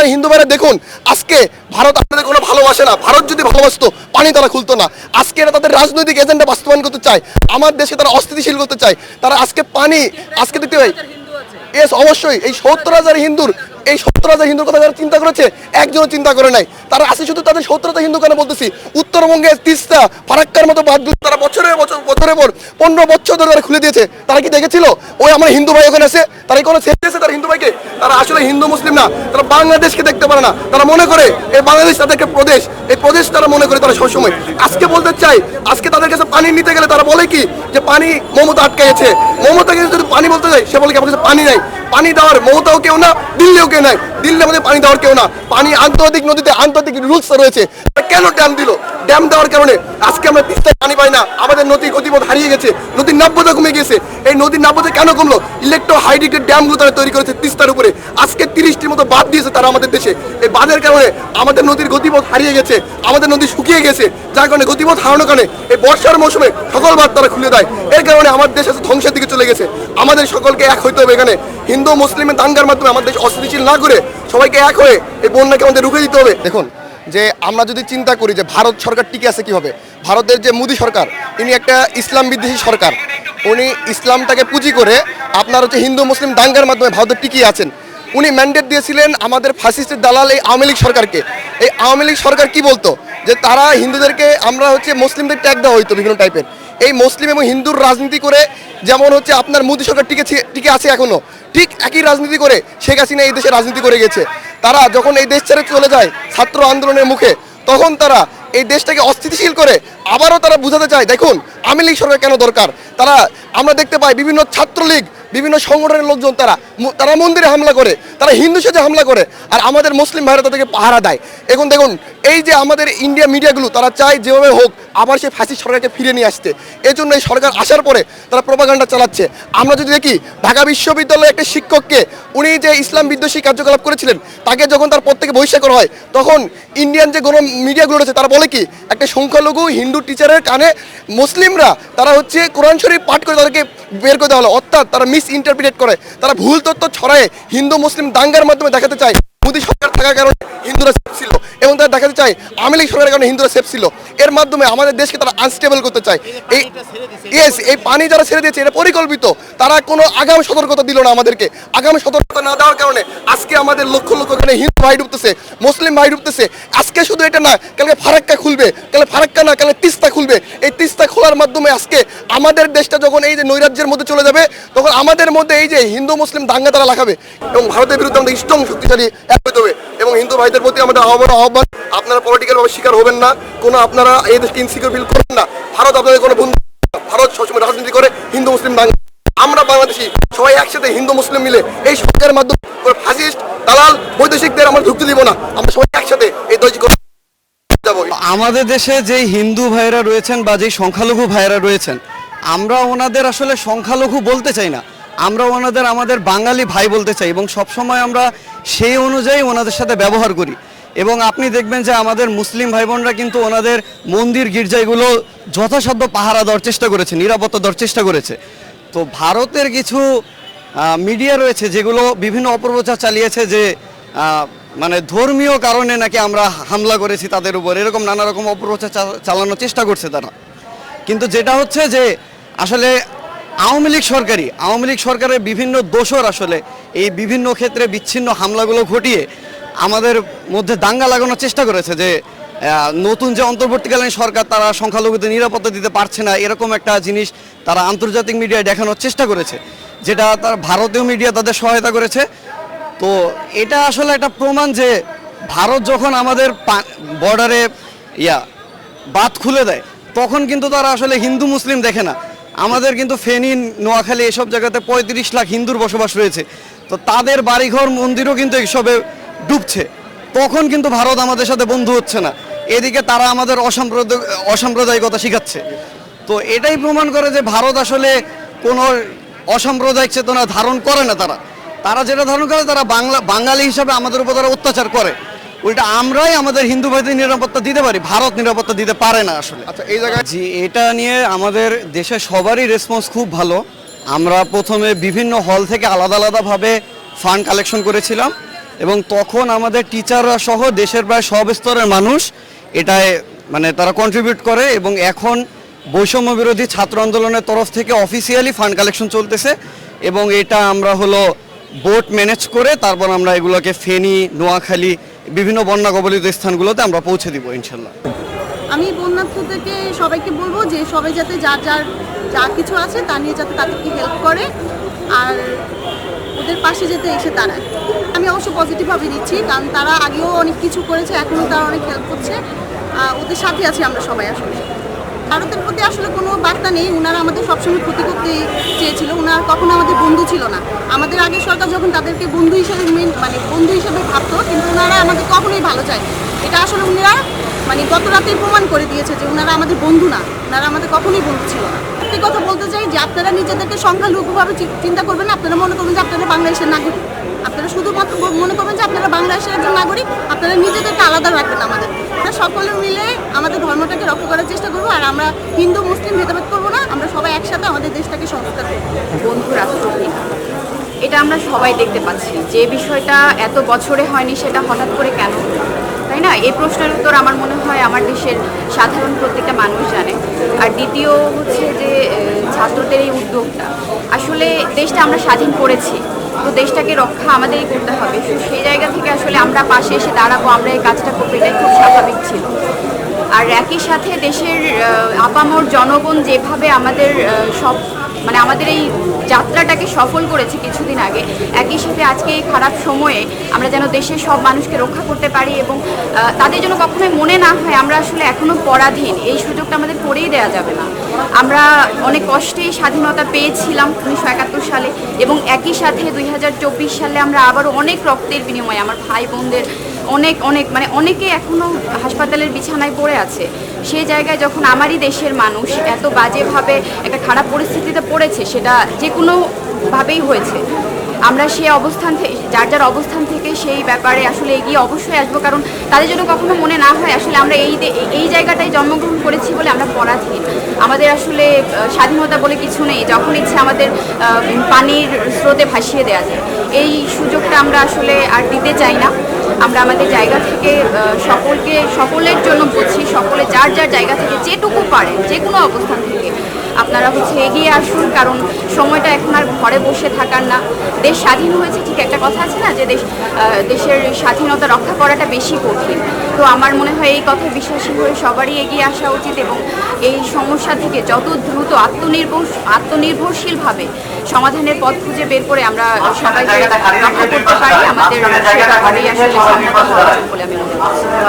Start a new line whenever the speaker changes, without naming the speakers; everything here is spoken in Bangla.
যারা হিন্দু ভাইরা দেখুন আজকে ভারত আপনাদের কোনো ভালোবাসে না। ভারত যদি ভালোবাসতো পানি তারা খুলতো না। আজকে এরা তাদের রাজনৈতিক এজেন্ডা বাস্তবায়ন করতে চায়। আমার দেশে তারা অস্থিতিশীল করতে চায়। তারা আজকে পানি আজকে দেখতে হয় এস অবশ্যই। এই সত্তর হাজার হিন্দুর এই সত্তর হাজার হিন্দুর কথা যারা চিন্তা করেছে, একজনও চিন্তা করে নাই। তারা আসে শুধু তাদের সত্তর হাজার হিন্দু কেন বলতেছি? উত্তরবঙ্গে তিস্তা, ফারাক্কার মতো বাঁধগুলো তারা বছরের বছর বছরের পর পনেরো বছর ধরে তারা খুলে দিয়েছে। তারা কি দেখেছিল? ওই আমার হিন্দু ভাই ওখানে আছে। তারা কোনো ছেড়ে দিয়েছে তার হিন্দু ভাইকে? তারা আসলে হিন্দু, মুসলিম না। তারা বাংলাদেশকে দেখতে পারে না। তারা মনে করে এই বাংলাদেশ তাদেরকে প্রদেশ। এই প্রদেশ তারা মনে করে তারা সবসময়। আজকে বলতে চাই, আজকে তাদের কাছে পানি নিতে গেলে তারা বলে কি যে পানি মমতা আটকে গেছে মমতাকে যদি পানি বলতে যায় সে বলে কি, আমার কাছে পানি নাই। পানি দেওয়ার মমতাও কেউ না, দিল্লিও কেউ নাই। দিল্লির মধ্যে পানি দেওয়ার কেউ না। পানি আন্তর্জাতিক নদীতে আন্তর্জাতিক রুলস রয়েছে। কেন ড্যাম দিল? ড্যাম দেওয়ার কারণে আজকে আমরা তিস্তায় পানি পাই না। আমাদের নদীর গতিপথ হারিয়ে গেছে। নদীর নাব্যতা কমে গেছে। এই নদীর নাব্যতা কেন কমলো? ইলেকট্রো হাইড্রেটেড ড্যামগুলো তারা তৈরি করেছে তিস্তার উপরে। আজকে তিরিশটির মতো বাদ দিয়েছে তারা আমাদের দেশে। এই বাঁধের কারণে আমাদের নদীর গতিপথ হারিয়ে গেছে। আমাদের নদী শুকিয়ে গেছে। যার কারণে গতিপথ হারানোর কারণে এই বর্ষার মৌসুমে সকল বাদ তারা খুলে দেয়। এর কারণে আমার দেশ আজ ধ্বংসের দিকে চলে গেছে। আমাদের সকলকে এক হইতে হবে এখানে। হিন্দু মুসলিমের দাঙ্গার মাধ্যমে আমাদের দেশ অস্থিতিশীল না করে সবাইকে এক হয়ে এই বন্যাকে আমাদের রুখে দিতে হবে। দেখুন, যে আমরা যদি চিন্তা করি যে ভারত সরকার টিকে আছে কীভাবে, ভারতের যে মোদী সরকার, ইনি একটা ইসলাম বিদ্বেষী সরকার। উনি ইসলামটাকে পুঁজি করে আপনার হচ্ছে হিন্দু, মুসলিম, দাঙ্গার মাধ্যমে ভারতে টিকিয়ে আছেন। উনি ম্যান্ডেট দিয়েছিলেন আমাদের ফাসিস্টের দালাল এই আওয়ামী লীগ সরকারকে। এই আওয়ামী লীগ সরকার কি বলতো? যে তারা হিন্দুদেরকে আমরা হচ্ছে মুসলিমদের ট্যাগ দেওয়া হইতো বিভিন্ন টাইপের এই মুসলিম এবং হিন্দুর রাজনীতি করে যেমন হচ্ছে আপনার মোদী সরকার টিকে টিকে আছে এখনও, ঠিক একই রাজনীতি করে শেখ হাসিনা এই দেশে রাজনীতি করে গেছে। তারা যখন এই দেশ ছেড়ে চলে যায় ছাত্র আন্দোলনের মুখে, তখন তারা এই দেশটাকে অস্থিতিশীল করে আবারও তারা বুঝাতে চায়, দেখুন, আওয়ামী লীগ সরকার কেন দরকার? তারা, আমরা দেখতে পাই বিভিন্ন ছাত্রলীগ, বিভিন্ন সংগঠনের লোকজন তারা তারা মন্দিরে হামলা করে, তারা হিন্দু সাথে হামলা করে, আর আমাদের মুসলিম ভাইরা তাদেরকে পাহারা দেয়। এখন দেখুন, এই যে আমাদের ইন্ডিয়া মিডিয়াগুলো, তারা চায় যেভাবে হোক আবার সেই ফাঁসি সরকারকে ফিরে নিয়ে আসতে। এই জন্য এই সরকার আসার পরে তারা প্রপাগান্ডা চালাচ্ছে। আমরা যদি দেখি, ঢাকা বিশ্ববিদ্যালয়ে একটা শিক্ষককে, উনি যে ইসলাম বিদ্বেষী কার্যকলাপ করেছিলেন, তাকে যখন তার পদ থেকে বহিষ্কার করা হয়, তখন ইন্ডিয়ান যে গণ, মিডিয়াগুলো রয়েছে, তারা বলে কি, একটা সংখ্যালঘু হিন্দু টিচারের কানে মুসলিমরা, তারা হচ্ছে কোরআন শরীফ পাঠ করে তাদেরকে বের করে দেওয়া হলো। অর্থাৎ তারা মিস ইন্টারপ্রিটেট করে। তারা ভুল তথ্য ছড়ায় হিন্দু, মুসলিম দাঙ্গার মাধ্যমে দেখাতে চায়। মোদী সরকার থাকার কারণে হিন্দুরা ছিল। তারা দেখাতে চায় আওয়ামী লীগ সরকারের কারণে হিন্দুরা সেফ ছিল। এর মাধ্যমে আমাদের দেশকে তারা আনস্টেবল করতে চায়। এই ইয়েস এই পানি যারা ছেড়ে দিয়েছে এটা পরিকল্পিত। তারা কোনো আগাম সতর্কতা দিল না আমাদেরকে। আগাম সতর্কতা না দেওয়ার কারণে আজকে আমাদের লক্ষ লক্ষ এখানে হিন্দু ভাই ডুবতেছে মুসলিম ভাই ডুবতেছে আজকে শুধু এটা না, কালকে ফারাক্কা খুলবে, কালকে ফারাক্কা না, কালকে তিস্তা খুলবে। এই তিস্তা খোলার মাধ্যমে আজকে আমাদের দেশটা যখন এই যে নৈরাজ্যের মধ্যে চলে যাবে, তখন আমাদের মধ্যে এই যে হিন্দু, মুসলিম দাঙ্গা তারা লাগাবে এবং ভারতের বিরুদ্ধে আমাদের স্ট্রং শক্তিশালী এক হতে হবে এবং হিন্দু ভাইদের প্রতি আমাদের আহ্বান আহ্বান, আপনারা পলিটিক্যাল ভাবে শিকার হবেন না। কোনো আপনারা এই দেশকে ইনসিকিউর ফিল করবেন না। ভারত আপনাদের কোনো বন্ধু ভারত সবসময় রাজনীতি করে, হিন্দু, মুসলিম, দাঙ্গা। আমরা বাংলাদেশি, সবাই একসাথে হিন্দু, মুসলিম মিলে এই সরকারের মাধ্যমে ফাসিস্ট দালাল, বৈদেশিকদের আমরা ঢুকতে দিব না। আমরা সবাই একসাথে এই যাব
আমাদের দেশে যেই হিন্দু ভাইরা রয়েছেন বা যেই সংখ্যালঘু ভাইরা রয়েছেন, আমরা ওনাদের আসলে সংখ্যালঘু বলতে চাই না। আমরা ওনাদের আমাদের বাঙালি ভাই বলতে চাই এবং সবসময় আমরা সেই অনুযায়ী ওনাদের সাথে ব্যবহার করি। এবং আপনি দেখবেন যে আমাদের মুসলিম ভাই বোনরা কিন্তু ওনাদের মন্দির গির্জাগুলো যথাসাধ্য পাহারা দেওয়ার চেষ্টা করেছে, নিরাপত্তা দেওয়ার চেষ্টা করেছে। তো ভারতের কিছু মিডিয়া রয়েছে যেগুলো বিভিন্ন অপপ্রচার চালিয়েছে যে মানে ধর্মীয় কারণে নাকি আমরা হামলা করেছি তাদের উপর, এরকম নানা রকম অপপ্রচার চালানোর চেষ্টা করছে তারা। কিন্তু যেটা হচ্ছে যে, আসলে আওয়ামী লীগ সরকারি আওয়ামী লীগ সরকারের বিভিন্ন দোষর আসলে এই বিভিন্ন ক্ষেত্রে বিচ্ছিন্ন হামলাগুলো ঘটিয়ে আমাদের মধ্যে দাঙ্গা লাগানোর চেষ্টা করেছে যে নতুন যে অন্তর্বর্তীকালীন সরকার তারা সংখ্যালঘুদের নিরাপত্তা দিতে পারছে না, এরকম একটা জিনিস তারা আন্তর্জাতিক মিডিয়ায় দেখানোর চেষ্টা করেছে, যেটা তার ভারতীয় মিডিয়া তাদের সহায়তা করেছে। তো এটা আসলে একটা প্রমাণ যে ভারত যখন আমাদের বর্ডারে ইয়া বাদ খুলে দেয়, তখন কিন্তু তারা আসলে হিন্দু মুসলিম দেখে না। আমাদের কিন্তু ফেনী, নোয়াখালী এসব জায়গাতে পঁয়ত্রিশ লাখ হিন্দুর বসবাস রয়েছে। তো তাদের বাড়িঘর, মন্দিরও কিন্তু এসবে ডুবছে। তখন কিন্তু ভারত আমাদের সাথে বন্ধু হচ্ছে না। এদিকে তারা আমাদের অসাম্প্রদায়িক, অসাম্প্রদায়িকতা শিখাচ্ছে। তো এটাই প্রমাণ করে যে ভারত আসলে কোনো অসাম্প্রদায়িক চেতনা ধারণ করে না তারা। তারা যেটা ধারণ করে তারা বাংলা বাঙালি হিসাবে আমাদের উপর তারা অত্যাচার করে। উল্টা আমরাই আমাদের হিন্দু ভাইদের নিরাপত্তা দিতে পারি ভারত নিরাপত্তা দিতে পারে না আসলে।
আচ্ছা এই জায়গায়
জি এটা নিয়ে আমাদের দেশে সবারই রেসপন্স খুব ভালো। আমরা প্রথমে বিভিন্ন হল থেকে আলাদা আলাদাভাবে ফান্ড কালেকশন করেছিলাম এবং তখন আমাদের টিচাররা সহ দেশের প্রায় সব স্তরের মানুষ এটায় মানে তারা কন্ট্রিবিউট করে এবং এখন বৈষম্য বিরোধী ছাত্র আন্দোলনের তরফ থেকে অফিসিয়ালি ফান্ড কালেকশন চলতেছে এবং এটা আমরা হলো বোট ম্যানেজ করে তারপর আমরা এগুলোকে ফেনী, নোয়াখালী, বিভিন্ন বন্যা কবলিত স্থানগুলোতে আমরা পৌঁছে দিব, ইনশাল্লাহ।
আমি বন্যার্থ থেকে সবাইকে বলব যে সবাই যাতে যার যার যা কিছু আছে তা নিয়ে যাতে তাদেরকে হেল্প করে আর ওদের পাশে যেতে এসে দাঁড়ায়। আমি অবশ্য পজিটিভভাবে নিচ্ছি, কারণ তারা আগেও অনেক কিছু করেছে, এখনও তারা অনেক হেল্প করছে। ওদের সাথে আছি আমরা সবাই আসলে। ভারতের প্রতি আসলে কোনো বার্তা নেই। ওনারা আমাদের সবসময় ক্ষতি করতে চেয়েছিল। ওনারা কখনো আমাদের বন্ধু ছিল না। আমাদের আগে সরকার যখন তাদেরকে বন্ধু হিসেবে মেন মানে বন্ধু হিসেবে ভাবতো, কিন্তু ওনারা আমাদের কখনোই ভালো চায় এটা আসলে ওনারা মানে গত রাতেই প্রমাণ করে দিয়েছে যে ওনারা আমাদের বন্ধু না। ওনারা আমাদের কখনোই বন্ধু ছিল না। একটি কথা বলতে চাই যে আপনারা নিজেদেরকে সংখ্যালঘুভাবে চিন্তা করবেন আপনারা মনে করবেন যে আপনারা বাংলাদেশের নাগরিক। আপনারা শুধুমাত্র মনে করবেন যে আপনারা বাংলাদেশের একজন নাগরিক, আপনারা নিজেদেরকে আলাদা রাখবেন আমাদের। আমরা সকলে মিলে আমাদের ধর্মটাকে রক্ষা করার চেষ্টা করব, আর আমরা হিন্দু, মুসলিম ভেদাভেদ করব না, আমরা সবাই একসাথে আমাদের দেশটাকে সংস্কার করব।
বন্ধু রাষ্ট্রপতি এটা আমরা সবাই দেখতে পাচ্ছি। যে বিষয়টা এত বছরে হয়নি সেটা হঠাৎ করে কেন? তাই না? এই প্রশ্নের উত্তর আমার মনে হয় আমার দেশের সাধারণ প্রত্যেকটা মানুষ জানে। আর দ্বিতীয় হচ্ছে যে ছাত্রদের এই উদ্যোগটা। আসলে দেশটা আমরা স্বাধীন করেছি। তো দেশটাকে রক্ষা আমাদেরই করতে হবে। তো সেই জায়গা থেকে আসলে আমরা পাশে এসে দাঁড়াবো, আমরা এই কাজটা করব এটাই খুব স্বাভাবিক ছিল। আর একই সাথে দেশের আপামর জনগণ যেভাবে আমাদের সব মানে আমাদের এই যাত্রাটাকে সফল করেছে কিছুদিন আগে। একই সাথে আজকে এই খারাপ সময়ে আমরা যেন দেশের সব মানুষকে রক্ষা করতে পারি এবং তাদের জন্য কখনোই মনে না হয় আমরা আসলে এখনও পরাধীন। এই সুযোগটা আমাদের করেই দেওয়া যাবে না। আমরা অনেক কষ্টে স্বাধীনতা পেয়েছিলাম উনিশশো একাত্তর সালে এবং একই সাথে দুই হাজার চব্বিশ সালে আমরা আবারও অনেক রক্তের বিনিময়ে আমার ভাই বোনদের অনেক অনেক মানে অনেকে এখনও হাসপাতালের বিছানায় পড়ে আছে। সেই জায়গায় যখন আমারই দেশের মানুষ এত বাজেভাবে একটা খারাপ পরিস্থিতিতে পড়েছে, সেটা যে কোনোভাবেই হয়েছে। আমরা সে অবস্থান থেকে যার যার অবস্থান থেকে সেই ব্যাপারে আসলে এগিয়ে অবশ্যই আসব, কারণ তাদের জন্য কখনো মনে না হয় আসলে আমরা এই এই জায়গাটায় জন্মগ্রহণ করেছি বলে আমরা পরাধীন। আমাদের আসলে স্বাধীনতা বলে কিছু নেই, যখন ইচ্ছে আমাদের পানির স্রোতে ভাসিয়ে দেওয়া যায়। এই সুযোগটা আমরা আসলে আর দিতে চাই না। আমরা আমাদের জায়গা থেকে সকলকে, সকলের জন্য বলছি সকলে যার যার জায়গা থেকে যেটুকু পারে যে কোনো অবস্থান থেকে আপনারা হচ্ছে এগিয়ে আসুন, কারণ সময়টা এখন আর ঘরে বসে থাকার না। দেশ স্বাধীন হয়েছে, ঠিক একটা কথা আছে না, যে দেশ দেশের স্বাধীনতা রক্ষা করাটা বেশি কঠিন। তো আমার মনে হয় এই কথা বিশ্বাসী হয়ে সবারই এগিয়ে আসা উচিত এবং এই সমস্যা থেকে যত দ্রুত আত্মনির্ভর, আত্মনির্ভরশীলভাবে সমাধানের পথ খুঁজে বের করে আমরা সবাইকে রক্ষা করতে পারি, আমাদের বলে আমি মনে করি